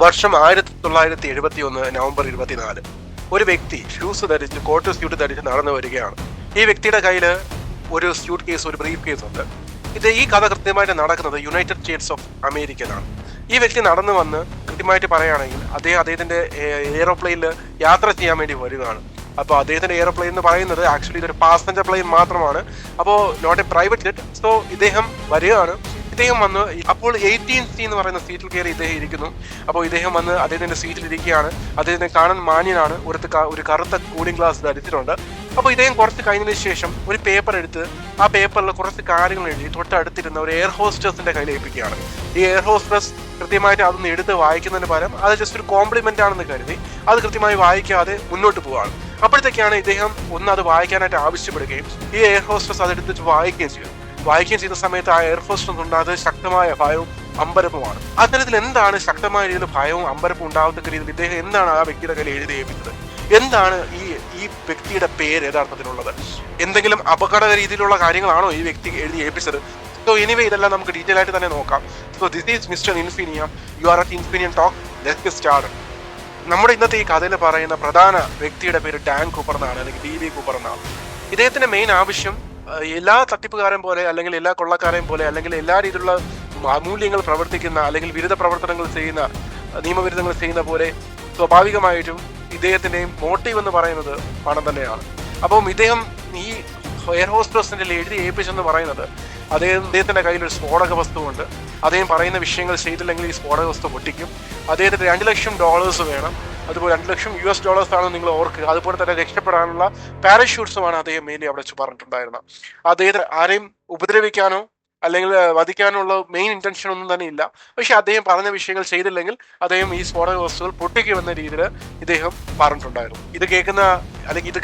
വർഷം ആയിരത്തി തൊള്ളായിരത്തി എഴുപത്തി ഒന്ന് നവംബർ ഇരുപത്തിനാല്. ഒരു വ്യക്തി ഷൂസ് ധരിച്ച് കോട്ട് സ്യൂട്ട് ധരിച്ച് നടന്നു വരികയാണ്. ഈ വ്യക്തിയുടെ കയ്യിൽ ഒരു സ്യൂട്ട് കേസ് ഒരു ബ്രീഫ് കേസ് ഉണ്ട്. ഇത് ഈ കഥ കൃത്യമായിട്ട് നടക്കുന്നത് യുണൈറ്റഡ് സ്റ്റേറ്റ്സ് ഓഫ് അമേരിക്കയിലാണ് ഈ വ്യക്തി നടന്നു വന്ന് കൃത്യമായിട്ട് പറയുകയാണെങ്കിൽ അദ്ദേഹം അദ്ദേഹത്തിന്റെ എയറോപ്ലെയിനിൽ യാത്ര ചെയ്യാൻ വേണ്ടി വരികയാണ് അപ്പോൾ അദ്ദേഹത്തിന്റെ എയറോപ്ലെയിൻ എന്ന് പറയുന്നത് ആക്ച്വലി ഇതൊരു പാസഞ്ചർ പ്ലെയിൻ മാത്രമാണ്. അപ്പോൾ not a private jet so ഇദ്ദേഹം വരികയാണ്. ഇദ്ദേഹം വന്ന് അപ്പോൾ എയ്റ്റീൻ സി എന്ന് പറയുന്ന സീറ്റിൽ കയറി ഇദ്ദേഹം ഇരിക്കുന്നു. അപ്പോൾ ഇദ്ദേഹം വന്ന് അദ്ദേഹത്തിന്റെ സീറ്റിൽ ഇരിക്കുകയാണ് അദ്ദേഹത്തെ കാണാൻ മാന്യനാണ്. ഒരു ഒരു കറുത്ത കൂളിംഗ് ഗ്ലാസ് ധരിച്ചിട്ടുണ്ട് അപ്പോൾ ഇദ്ദേഹം കുറച്ച് കഴിഞ്ഞതിന് ശേഷം ഒരു പേപ്പർ എടുത്ത് ആ പേപ്പറിൽ കുറച്ച് കാര്യങ്ങൾ എഴുതി തൊട്ടടുത്തിരുന്ന ഒരു എയർ ഹോസ്റ്റേഴ്സിന്റെ കയ്യിൽ ഏൽപ്പിക്കുകയാണ്. ഈ എയർ ഹോസ്റ്റേഴ്സ് കൃത്യമായിട്ട് അതൊന്ന് എടുത്ത് വായിക്കുന്നതിന് പകരം അത് ജസ്റ്റ് ഒരു കോംപ്ലിമെന്റ് ആണെന്ന് കരുതി അത് കൃത്യമായി വായിക്കാതെ മുന്നോട്ട് പോവുകയാണ്. അപ്പോഴത്തേക്കാണ് ഇദ്ദേഹം ഒന്ന് അത് വായിക്കാനായിട്ട് ആവശ്യപ്പെടുകയും ഈ എയർ ഹോസ്റ്റേഴ്സ് അതെടുത്തിട്ട് വായിക്കുകയും ചെയ്തു. വായിക്കുകയും ചെയ്യുന്ന സമയത്ത് ആ എയർഫോഴ്സ് ഉണ്ടാകുന്നത് ശക്തമായ ഭയവും അമ്പരപ്പുമാണ്. അത്തരത്തിൽ എന്താണ് ശക്തമായ രീതിയിൽ ഭയവും അമ്പരപ്പും ഉണ്ടാകത്തക്ക രീതിയിൽ ഇദ്ദേഹം എന്താണ് ആ വ്യക്തിയുടെ കയ്യിൽ എഴുതി ഏൽപ്പിച്ചത്? എന്താണ് ഈ ഈ വ്യക്തിയുടെ പേര് യഥാർത്ഥത്തിലുള്ളത്? എന്തെങ്കിലും അപകട രീതിയിലുള്ള കാര്യങ്ങളാണോ ഈ വ്യക്തി എഴുതി ഏൽപ്പിച്ചത്? സോ എനിവേ ഇതെല്ലാം നമുക്ക് ഡീറ്റെയിൽ ആയിട്ട് തന്നെ നോക്കാം. So this is mister Infinia you are at Infinian talk let start നമ്മുടെ ഇന്നത്തെ ഈ കഥയിൽ പറയുന്ന പ്രധാന വ്യക്തിയുടെ പേര് ഡാൻ കൂപ്പർ എന്നാണ് അല്ലെങ്കിൽ ഡി വി കൂപ്പർ എന്നാണ്. ഇദ്ദേഹത്തിന്റെ മെയിൻ ആവശ്യം എല്ലാ തട്ടിപ്പുകാരെയും പോലെ അല്ലെങ്കിൽ എല്ലാ കൊള്ളക്കാരെയും പോലെ അല്ലെങ്കിൽ എല്ലാ രീതിയിലുള്ള അമൂല്യങ്ങൾ പ്രവർത്തിക്കുന്ന അല്ലെങ്കിൽ വിരുദ്ധ പ്രവർത്തനങ്ങൾ ചെയ്യുന്ന നിയമവിരുദ്ധങ്ങൾ ചെയ്യുന്ന പോലെ സ്വാഭാവികമായിട്ടും ഇദ്ദേഹത്തിന്റെയും മോട്ടീവ് എന്ന് പറയുന്നത് പണം തന്നെയാണ്. അപ്പം ഇദ്ദേഹം ഈ എയർ ഹോസ്റ്റസിന്റെ എഴുതി ഏൽപ്പിച്ചെന്ന് പറയുന്നത് അദ്ദേഹം അദ്ദേഹത്തിന്റെ കയ്യിൽ ഒരു സ്ഫോടക വസ്തുവുണ്ട് അദ്ദേഹം പറയുന്ന വിഷയങ്ങൾ ചെയ്തില്ലെങ്കിൽ ഈ സ്ഫോടക വസ്തു പൊട്ടിക്കും. അദ്ദേഹത്തിന് രണ്ട് ലക്ഷം ഡോളേഴ്സ് വേണം. അതുപോലെ രണ്ട് ലക്ഷം യു എസ് ഡോളേഴ്സ് ആണ് നിങ്ങൾ ഓർക്കുക അതുപോലെ തന്നെ രക്ഷപ്പെടാനുള്ള പാരഷൂട്ട്സുമാണ് അദ്ദേഹം മെയിൻലി അവിടെ വെച്ച് പറഞ്ഞിട്ടുണ്ടായിരുന്നത്. അദ്ദേഹത്തെ ആരെയും ഉപദ്രവിക്കാനോ അല്ലെങ്കിൽ വധിക്കാനോ ഉള്ള മെയിൻ ഇന്റൻഷൻ ഒന്നും തന്നെ ഇല്ല. പക്ഷെ അദ്ദേഹം പറഞ്ഞ വിഷയങ്ങൾ ചെയ്തില്ലെങ്കിൽ അദ്ദേഹം ഈ സ്ഫോടക വസ്തുക്കൾ പൊട്ടിക്കുമെന്ന രീതിയിൽ ഇദ്ദേഹം പറഞ്ഞിട്ടുണ്ടായിരുന്നു. ഇത് കേൾക്കുന്ന അല്ലെങ്കിൽ ഇത്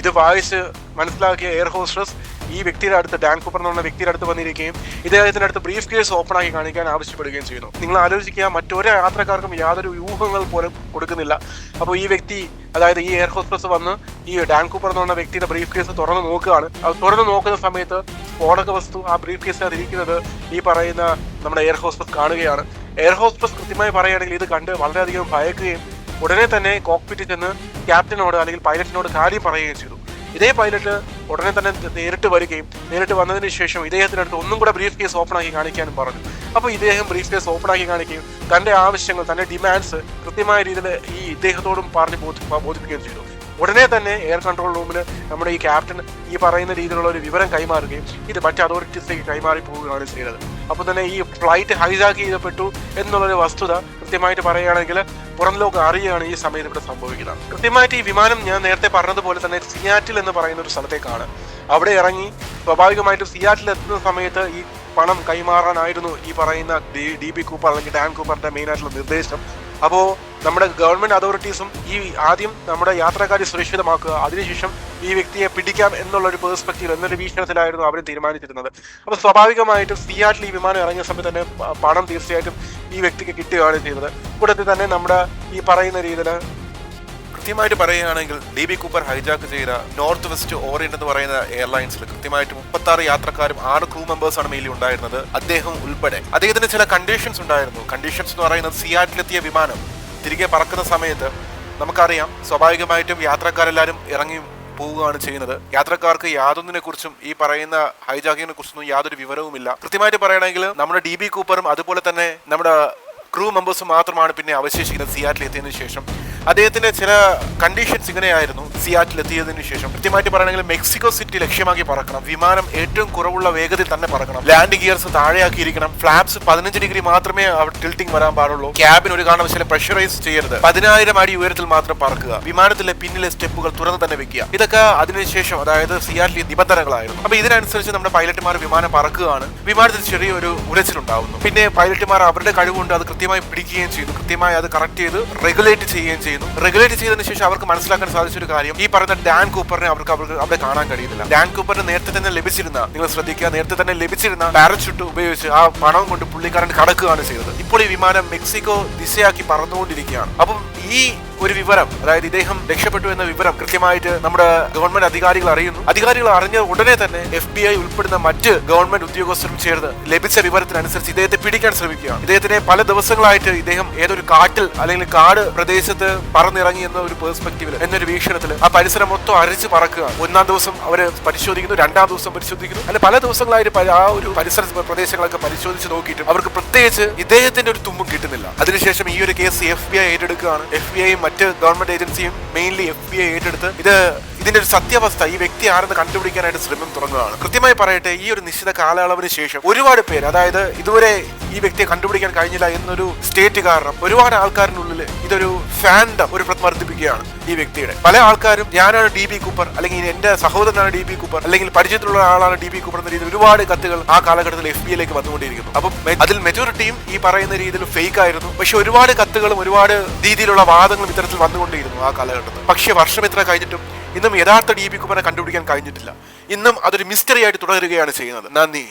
ഇത് വായിച്ച് മനസ്സിലാക്കിയ എയർ ഹോസ്റ്റസ് ഈ വ്യക്തിയുടെ അടുത്ത് ഡാൻ കൂപ്പർ എന്ന് പറഞ്ഞ വ്യക്തിയുടെ അടുത്ത് വന്നിരിക്കുകയും ഇദ്ദേഹത്തിന്റെ അടുത്ത് ബ്രീഫ് കേസ് ഓപ്പൺ ആക്കി കാണിക്കാൻ ആവശ്യപ്പെടുകയും ചെയ്യുന്നു. നിങ്ങൾ ആലോചിക്കുക മറ്റൊരു യാത്രക്കാർക്കും യാതൊരു യൂഹങ്ങൾ പോലും കൊടുക്കുന്നില്ല. അപ്പോൾ ഈ വ്യക്തി അതായത് ഈ എയർ ഹോസ്പ്രസ് വന്ന് ഈ ഡാൻ കൂപ്പർ എന്ന് വ്യക്തിയുടെ ബ്രീഫ് കേസ് തുറന്ന് നോക്കുകയാണ്. അത് തുറന്ന് നോക്കുന്ന സമയത്ത് സ്ഫോടക വസ്തു ആ ബ്രീഫ് കേസിനകത്ത് ഇരിക്കുന്നത് ഈ പറയുന്ന നമ്മുടെ എയർ ഹോസ്പ്രസ് കാണുകയാണ്. എയർ ഹോസ്പ്രസ് കൃത്യമായി പറയുകയാണെങ്കിൽ ഇത് കണ്ട് വളരെയധികം ഭയക്കുകയും ഉടനെ തന്നെ കോക്പിറ്റിൽ ചെന്ന് ക്യാപ്റ്റനോട് അല്ലെങ്കിൽ പൈലറ്റിനോട് കാര്യം പറയുകയും ചെയ്തു. ഇതേ പൈലറ്റ് ഉടനെ തന്നെ നേരിട്ട് വരികയും നേരിട്ട് വന്നതിന് ശേഷം ഇദ്ദേഹത്തിനടുത്ത് ഒന്നും കൂടെ ബ്രീഫ് കേസ് ഓപ്പൺ ആക്കി കാണിക്കാനും പറഞ്ഞു. അപ്പോൾ ഇദ്ദേഹം ബ്രീഫ് കേസ് ഓപ്പൺ ആക്കി കാണിക്കുകയും തന്റെ ആവശ്യങ്ങൾ തന്റെ ഡിമാൻഡ്സ് കൃത്യമായ രീതിയിൽ ഈ ഇദ്ദേഹത്തോടും പറഞ്ഞ് ബോധി- ബോധിപ്പിക്കുകയും ചെയ്തു. ഉടനെ തന്നെ എയർ കൺട്രോൾ റൂമിൽ നമ്മുടെ ഈ ക്യാപ്റ്റൻ ഈ പറയുന്ന രീതിയിലുള്ള ഒരു വിവരം കൈമാറുകയും ഇത് മറ്റ് അതോറിറ്റീസിലേക്ക് കൈമാറി പോവുകയാണ് ചെയ്തത്. അപ്പോൾ തന്നെ ഈ ഫ്ലൈറ്റ് ഹൈജാക്ക് ചെയ്യപ്പെട്ടു എന്നുള്ളൊരു വസ്തുത കൃത്യമായിട്ട് പറയുകയാണെങ്കിൽ പുറം ലോകം അറിയുകയാണ് ഈ സമയത്ത് ഇവിടെ സംഭവിക്കുന്നത്. കൃത്യമായിട്ട് ഈ വിമാനം ഞാൻ നേരത്തെ പറഞ്ഞതുപോലെ തന്നെ സിയാറ്റിൽ എന്ന് പറയുന്ന ഒരു സ്ഥലത്തേക്കാണ്. അവിടെ ഇറങ്ങി സ്വാഭാവികമായിട്ടും സിയാറ്റിൽ എത്തുന്ന സമയത്ത് ഈ പണം കൈമാറാനായിരുന്നു ഈ പറയുന്ന ഡി ബി കൂപ്പർ അല്ലെങ്കിൽ ഡാൻ കൂപ്പറിന്റെ മെയിൻ ആയിട്ടുള്ള നിർദ്ദേശം. അപ്പോൾ നമ്മുടെ ഗവൺമെന്റ് അതോറിറ്റീസും ഈ ആദ്യം നമ്മുടെ യാത്രക്കാരെ സുരക്ഷിതമാക്കുക അതിനുശേഷം ഈ വ്യക്തിയെ പിടിക്കാം എന്നുള്ള ഒരു പേഴ്സ്പെക്റ്റീവ് എന്നൊരു വീക്ഷണത്തിലായിരുന്നു അവർ തീരുമാനിച്ചിരുന്നത്. അപ്പോൾ സ്വാഭാവികമായിട്ടും സിയാറ്റിൽ ഈ വിമാനം ഇറങ്ങിയ സമയത്ത് തന്നെ പണം തീർച്ചയായിട്ടും ഈ വ്യക്തിക്ക് കിട്ടുകയാണ് ചെയ്തത്. കൂടാതെ തന്നെ നമ്മുടെ ഈ പറയുന്ന രീതിയിൽ കൃത്യമായിട്ട് പറയുകയാണെങ്കിൽ ഡി ബി കൂപ്പർ ഹൈജാക്ക് ചെയ്ത നോർത്ത് വെസ്റ്റ് ഓറിയന്റ് എന്ന് പറയുന്ന എയർലൈൻസിൽ കൃത്യമായിട്ട് മുപ്പത്തി ആറ് യാത്രക്കാരും ആറ് ക്രൂ മെമ്പേഴ്സാണ് മെയിലി ഉണ്ടായിരുന്നത്. അദ്ദേഹം ഉൾപ്പെടെ. അദ്ദേഹത്തിന് ചില കണ്ടീഷൻസ് ഉണ്ടായിരുന്നു. കണ്ടീഷൻസ് എന്ന് പറയുന്നത് സിയാറ്റിലെത്തിയ വിമാനം. തിരികെ പറക്കുന്ന സമയത്ത് നമുക്കറിയാം സ്വാഭാവികമായിട്ടും യാത്രക്കാരെല്ലാവരും ഇറങ്ങി പോവുകയാണ് ചെയ്യുന്നത്. യാത്രക്കാർക്ക് യാതൊന്നിനെ കുറിച്ചും ഈ പറയുന്ന ഹൈജാക്കിങ്ങിനെ കുറിച്ചൊന്നും യാതൊരു വിവരവുമില്ല. കൃത്യമായിട്ട് പറയുകയാണെങ്കിൽ നമ്മുടെ ഡി ബി കൂപ്പറും അതുപോലെ തന്നെ നമ്മുടെ ക്രൂ മെമ്പേഴ്സ് മാത്രമാണ് പിന്നെ അവശേഷിക്കുന്നത് സിയാറ്റിൽ എത്തിയതിനു ശേഷം. അദ്ദേഹത്തിന്റെ ചില കണ്ടീഷൻസ് ഇങ്ങനെയായിരുന്നു. സിയാറ്റിൽ എത്തിയതിനു ശേഷം. കൃത്യമായിട്ട് പറയണമെങ്കിൽ മെക്സിക്കോ സിറ്റി ലക്ഷ്യമാക്കി പറക്കണം. വിമാനം ഏറ്റവും കുറവുള്ള വേഗതയിൽ തന്നെ പറക്കണം. ലാൻഡ് ഗിയർസ് താഴെയാക്കിയിരിക്കണം. ഫ്ലാപ്സ് പതിനഞ്ച് ഡിഗ്രി മാത്രമേ ടിൽറ്റിംഗ് വരാൻ പാടുള്ളൂ. ക്യാബിൻ ഒരു കാരണവശാലും പ്രഷറൈസ് ചെയ്യരുത്. പതിനായിരം അടി ഉയരത്തിൽ മാത്രം പറക്കുക. വിമാനത്തിലെ പിന്നിലെ സ്റ്റെപ്പുകൾ തുറന്ന് തന്നെ വെക്കുക. ഇതൊക്കെ അതിനുശേഷം അതായത് സിയാറ്റിലെ നിബന്ധനകളായിരുന്നു. അപ്പൊ ഇതിനനുസരിച്ച് നമ്മുടെ പൈലറ്റുമാർ വിമാനം പറക്കുകയാണ്. വിമാനത്തിൽ ചെറിയൊരു ഉരച്ചിലുണ്ടാവുന്നു. പിന്നെ പൈലറ്റുമാർ അവരുടെ കഴിവുകൊണ്ട് അത് കൃത്യമായി പിടിക്കുകയും ചെയ്തു. കൃത്യമായി അത് കറക്റ്റ് ചെയ്ത് റെഗുലേറ്റ് ചെയ്യുകയും ചെയ്യുന്നു. റെഗുലേറ്റ് ചെയ്തതിനു ശേഷം അവർക്ക് മനസ്സിലാക്കാൻ സാധിച്ച ഒരു കാര്യം ഈ പറഞ്ഞ ഡാൻ കൂപ്പറിനെ അവർക്ക് അവർക്ക് അവിടെ കാണാൻ കഴിയുന്നില്ല. ഡാൻ കൂപ്പറിന് നേരത്തെ തന്നെ ലഭിച്ചിരുന്ന നിങ്ങൾ ശ്രദ്ധിക്കുക നേരത്തെ തന്നെ ലഭിച്ചിരുന്ന പാരച്യൂട്ട് ഉപയോഗിച്ച് ആ പണം കൊണ്ട് പുള്ളിക്കാരൻ കടക്കുകയാണ് ചെയ്തത്. ഇപ്പോൾ ഈ വിമാനം മെക്സിക്കോ ദിശയാക്കി പറന്നുകൊണ്ടിരിക്കുകയാണ്. അപ്പം ഈ ഒരു വിവരം അതായത് ഇദ്ദേഹം രക്ഷപ്പെട്ടു എന്ന വിവരം കൃത്യമായിട്ട് നമ്മുടെ ഗവൺമെന്റ് അധികാരികൾ അറിയുന്നു. അധികാരികൾ അറിഞ്ഞ ഉടനെ തന്നെ എഫ് ബി ഐ ഉൾപ്പെടുന്ന മറ്റ് ഗവൺമെന്റ് ഉദ്യോഗസ്ഥരും ചേർന്ന് ലഭിച്ച വിവരത്തിനനുസരിച്ച് ഇദ്ദേഹത്തെ പിടിക്കാൻ ശ്രമിക്കുകയാണ്. ഇദ്ദേഹത്തിനെ പല ദിവസങ്ങളായിട്ട് ഇദ്ദേഹം ഏതൊരു കാട്ടിൽ അല്ലെങ്കിൽ കാട് പ്രദേശത്ത് പറന്നിറങ്ങി എന്ന ഒരു പെർസ്പെക്ടീവിൽ എന്നൊരു വീക്ഷണത്തിൽ ആ പരിസരം മൊത്തം അരിച്ച് പറക്കുക ഒന്നാം ദിവസം അവർ പരിശോധിക്കുന്നു രണ്ടാം ദിവസം പരിശോധിക്കുന്നു. അല്ലെ പല ദിവസങ്ങളായിട്ട് ആ ഒരു പരിസര പ്രദേശങ്ങളൊക്കെ പരിശോധിച്ച് നോക്കിയിട്ടും അവർക്ക് പ്രത്യേകിച്ച് ഇദ്ദേഹത്തിന്റെ ഒരു തുമ്പും കിട്ടുന്നില്ല. അതിനുശേഷം ഈ ഒരു കേസ് എഫ് ബി ഐ ഏറ്റെടുക്കുകയാണ്. എഫ് ബി ഐയും മറ്റ് ഗവൺമെന്റ് ഏജൻസിയും മെയിൻലി എഫ് ബി ഐ ഏറ്റെടുത്ത് ഇത് ഇതിന്റെ ഒരു സത്യാവസ്ഥ ഈ വ്യക്തി ആരെന്ന് കണ്ടുപിടിക്കാനായിട്ട് ശ്രമം തുടങ്ങുകയാണ്. കൃത്യമായി പറയട്ടെ ഈ ഒരു നിശ്ചിത കാലയളവിന് ശേഷം ഒരുപാട് പേര് അതായത് ഇതുവരെ ഈ വ്യക്തിയെ കണ്ടുപിടിക്കാൻ കഴിഞ്ഞില്ല എന്നൊരു സ്റ്റേറ്റ് കാരണം ഒരുപാട് ആൾക്കാരിനുള്ളിൽ ഇതൊരു ഫാൻഡം ഒരു പ്രതിമർദ്ദിപ്പിക്കുകയാണ് ഈ വ്യക്തിയുടെ. പല ആൾക്കാരും ഞാനാണ് ഡി ബി കൂപ്പർ അല്ലെങ്കിൽ എന്റെ സഹോദരനാണ് ഡി ബി കൂപ്പർ അല്ലെങ്കിൽ പരിചയത്തിലുള്ള ആളാണ് ഡി ബി കൂപ്പർ എന്ന രീതിയിൽ ഒരുപാട് കത്തുകൾ ആ കാലഘട്ടത്തിൽ എഫ് ബി ഐയിലേക്ക് വന്നുകൊണ്ടിരിക്കുന്നു. അപ്പം അതിൽ മെജോറിറ്റിയും ഈ പറയുന്ന രീതിയിൽ ഫേക്ക് ആയിരുന്നു പക്ഷെ ഒരുപാട് കത്തുകളും ഒരുപാട് രീതിയിലുള്ള വാദങ്ങളും ഇത്തരത്തിൽ വന്നുകൊണ്ടിരുന്നു ആ കാലഘട്ടത്തിൽ. പക്ഷേ വർഷം എത്ര കഴിഞ്ഞിട്ടും ഇന്നും യഥാർത്ഥ ഡി ബി കുമാരെ കണ്ടുപിടിക്കാൻ കഴിഞ്ഞിട്ടില്ല. ഇന്നും അതൊരു മിസ്റ്ററി ആയിട്ട് തുടരുകയാണ് ചെയ്യുന്നത്. നന്ദി.